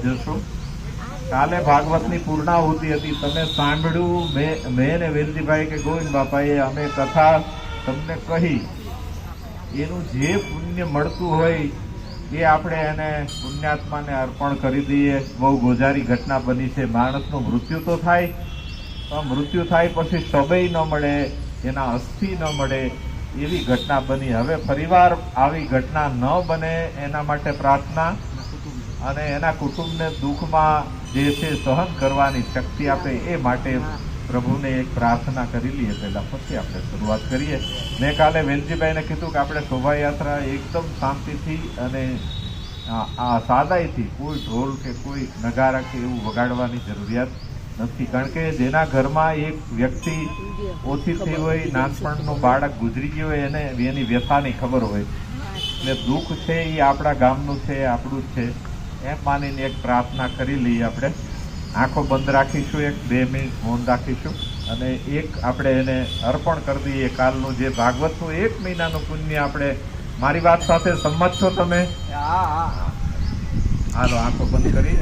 જશો. કાલે ભાગવતની પૂર્ણાહુતિ હતી. તમે સાંભળ્યું મેં મેં ને વેલજીભાઈ કે ગોવિંદ બાપાએ અમે કથા તમને કહી. એનું જે પુણ્ય મળતું હોય એ આપણે એને પુણ્યાત્માને અર્પણ કરી દઈએ. બહુ ગોજારી ઘટના બની છે. માણસનું મૃત્યુ તો થાય. પણ મૃત્યુ થાય પછી શબય ન મળે, એના અસ્થિ ન મળે એવી ઘટના બની. હવે ફરીવાર આવી ઘટના ન બને એના માટે પ્રાર્થના અને એના કુટુંબને દુઃખમાં જે છે સહન કરવાની શક્તિ આપે એ માટે પ્રભુને એક પ્રાર્થના કરી લઈએ પહેલાં પછી આપણે શરૂઆત કરીએ. મેં કાલે વેલજીભાઈને કીધું કે આપણે શોભાયાત્રા એકદમ શાંતિથી અને આ સાદાઈથી કોઈ ઢોલ કે કોઈ નગારા કે એવું વગાડવાની જરૂરિયાત નથી. કારણ કે જેના ઘરમાં એક વ્યક્તિ ઓછી થઈ હોય નાનપણનું બાળક ગુજરી ગયું હોય એને એની વ્યથાની ખબર હોય. એટલે દુઃખ છે એ આપણા ગામનું છે આપણું જ છે. એમ માનીને એક પ્રાર્થના કરી લઈએ આપણે. આંખો બંધ રાખીશું એક બે મિનિટ મૌન રાખીશું અને એક આપણે એને અર્પણ કરી દઈએ કાલનું જે ભાગવતનું એક મહિનાનું પુણ્ય આપણે મારી વાત સાથે સંમત છો તમે? હાલો આંખો બંધ કરી